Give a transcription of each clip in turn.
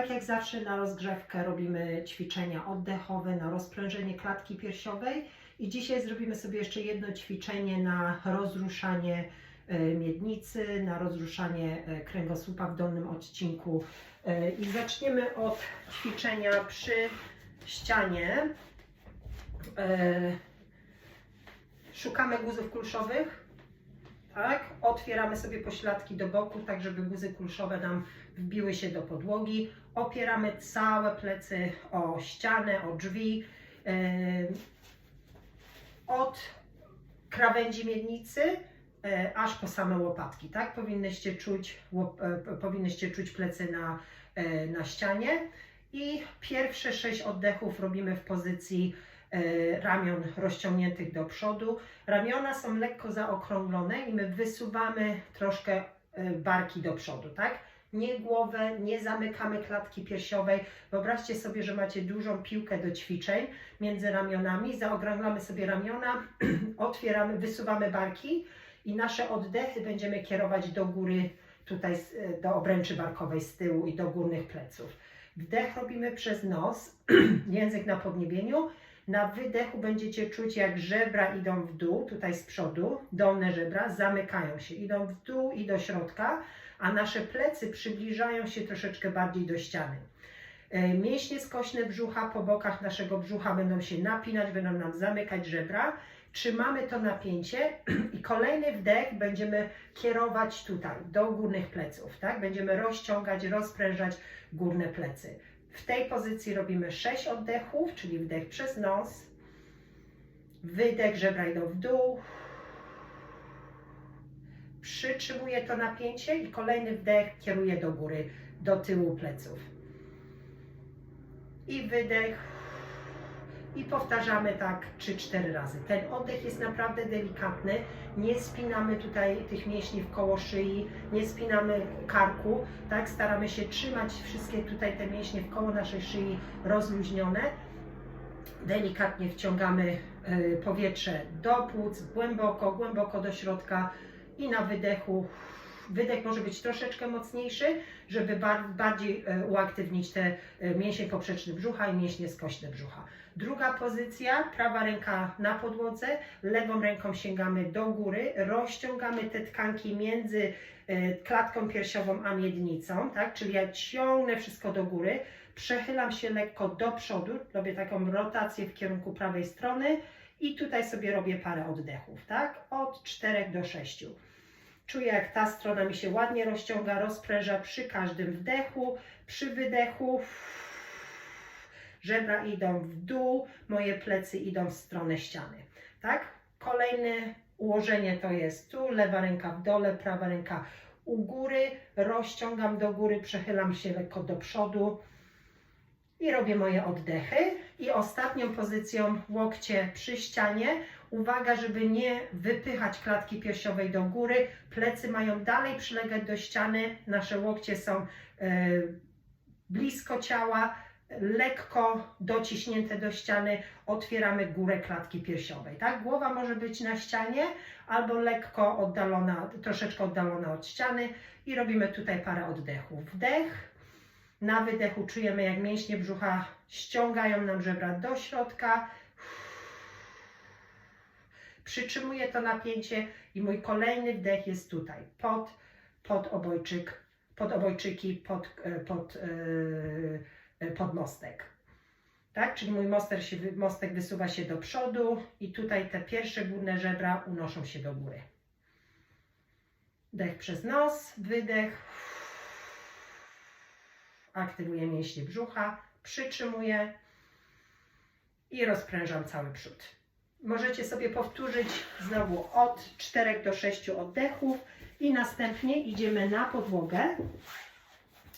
tak jak zawsze na rozgrzewkę robimy ćwiczenia oddechowe na rozprężenie klatki piersiowej i dzisiaj zrobimy sobie jeszcze jedno ćwiczenie na rozruszanie e, miednicy, na rozruszanie e, kręgosłupa w dolnym odcinku. E, I zaczniemy od ćwiczenia przy ścianie. Szukamy guzów kulszowych. Tak, otwieramy sobie pośladki do boku, tak żeby guzy kulszowe nam wbiły się do podłogi. Opieramy całe plecy o ścianę, o drzwi. Od krawędzi miednicy e, aż po same łopatki, tak? Powinnyście czuć, e, powinnyście czuć plecy na, e, na ścianie. I pierwsze sześć oddechów robimy w pozycji ramion rozciągniętych do przodu. Ramiona są lekko zaokrąglone i my wysuwamy troszkę e, barki do przodu, tak? Nie głowę, nie zamykamy klatki piersiowej. Wyobraźcie sobie, że macie dużą piłkę do ćwiczeń między ramionami. Zaokrąglamy sobie ramiona, otwieramy, wysuwamy barki i nasze oddechy będziemy kierować do góry, tutaj e, do obręczy barkowej z tyłu i do górnych pleców. Wdech robimy przez nos, język na podniebieniu. Na wydechu będziecie czuć, jak żebra idą w dół, tutaj z przodu, dolne żebra zamykają się, idą w dół i do środka, a nasze plecy przybliżają się troszeczkę bardziej do ściany. E, Mięśnie skośne brzucha po bokach naszego brzucha będą się napinać, będą nam zamykać żebra. Trzymamy to napięcie i kolejny wdech będziemy kierować tutaj, do górnych pleców, tak? Będziemy rozciągać, rozprężać górne plecy. W tej pozycji robimy 6 oddechów, czyli wdech przez nos, wydech, żebra idą w dół, przytrzymuję to napięcie i kolejny wdech kieruję do góry, do tyłu pleców. I wydech. I powtarzamy tak 3-4 razy. Ten oddech jest naprawdę delikatny. Nie spinamy tutaj tych mięśni w koło szyi, nie spinamy karku. Tak, staramy się trzymać wszystkie tutaj te mięśnie w koło naszej szyi rozluźnione. Delikatnie wciągamy y, powietrze do płuc, głęboko, głęboko do środka i na wydechu. Wydech może być troszeczkę mocniejszy, żeby bar- bardziej e, uaktywnić te e, mięśnie poprzeczne brzucha i mięśnie skośne brzucha. Druga pozycja, prawa ręka na podłodze, lewą ręką sięgamy do góry, rozciągamy te tkanki między e, klatką piersiową a miednicą, tak? Czyli ja ciągnę wszystko do góry, przechylam się lekko do przodu, robię taką rotację w kierunku prawej strony i tutaj sobie robię parę oddechów, tak? Od 4 do 6. Czuję, jak ta strona mi się ładnie rozciąga, rozpręża przy każdym wdechu, przy wydechu. Żebra idą w dół, moje plecy idą w stronę ściany. Tak? Kolejne ułożenie to jest tu, lewa ręka w dole, prawa ręka u góry, rozciągam do góry, przechylam się lekko do przodu i robię moje oddechy. I ostatnią pozycją łokcie przy ścianie. Uwaga, żeby nie wypychać klatki piersiowej do góry. Plecy mają dalej przylegać do ściany. Nasze łokcie są e, blisko ciała, lekko dociśnięte do ściany. Otwieramy górę klatki piersiowej. Tak? Głowa może być na ścianie albo lekko oddalona, troszeczkę oddalona od ściany. I robimy tutaj parę oddechów. Wdech. Na wydechu czujemy, jak mięśnie brzucha ściągają nam żebra do środka. Przytrzymuję to napięcie i mój kolejny wdech jest tutaj, pod, pod obojczyk, pod obojczyki, pod, e, pod, yy, pod mostek. Tak? Czyli mój mostek, się, mostek wysuwa się do przodu i tutaj te pierwsze górne żebra unoszą się do góry. Wdech przez nos, wydech. Aktywuję mięśnie brzucha, przytrzymuję i rozprężam cały przód. Możecie sobie powtórzyć znowu od 4 do 6 oddechów i następnie idziemy na podłogę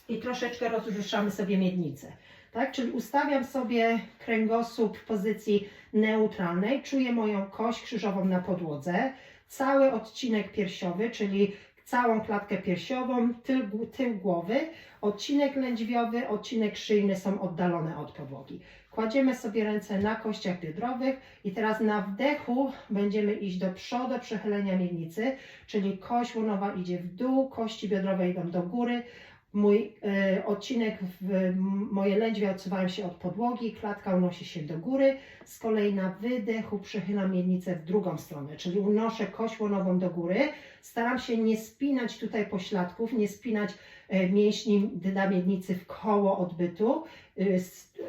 i troszeczkę rozruszamy sobie miednicę. Tak? Czyli ustawiam sobie kręgosłup w pozycji neutralnej, czuję moją kość krzyżową na podłodze, cały odcinek piersiowy, czyli całą klatkę piersiową, tył, tył głowy, odcinek lędźwiowy, odcinek szyjny są oddalone od podłogi. Kładziemy sobie ręce na kościach biodrowych i teraz na wdechu będziemy iść do przodu przechylenia miednicy, czyli kość łonowa idzie w dół, kości biodrowe idą do góry, Mój e, odcinek, w, moje lędźwie odsuwają się od podłogi, klatka unosi się do góry. Z kolei na wydechu przechylam miednicę w drugą stronę, czyli unoszę kość łonową do góry. Staram się nie spinać tutaj pośladków, nie spinać e, mięśni dla miednicy w koło odbytu.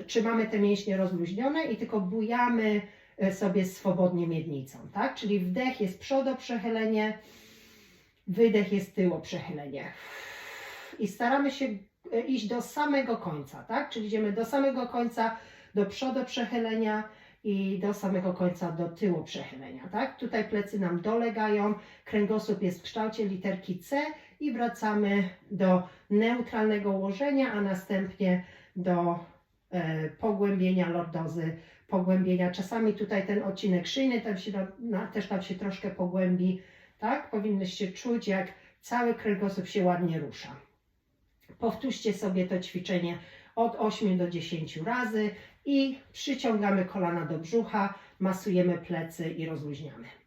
Trzymamy te mięśnie rozluźnione i tylko bujamy e, sobie swobodnie miednicą, tak? Czyli wdech jest przodo przechylenie, wydech jest tyło przechylenie. I staramy się e, iść do samego końca, tak? Czyli idziemy do samego końca, do przodu przechylenia i do samego końca do tyłu przechylenia, tak? Tutaj plecy nam dolegają, kręgosłup jest w kształcie literki C i wracamy do neutralnego ułożenia, a następnie do e, pogłębienia lordozy, pogłębienia. Czasami tutaj ten odcinek szyjny tam się, na, też tam się troszkę pogłębi, tak? Powinnyście czuć, jak cały kręgosłup się ładnie rusza. Powtórzcie sobie to ćwiczenie od 8 do 10 razy i przyciągamy kolana do brzucha, masujemy plecy i rozluźniamy.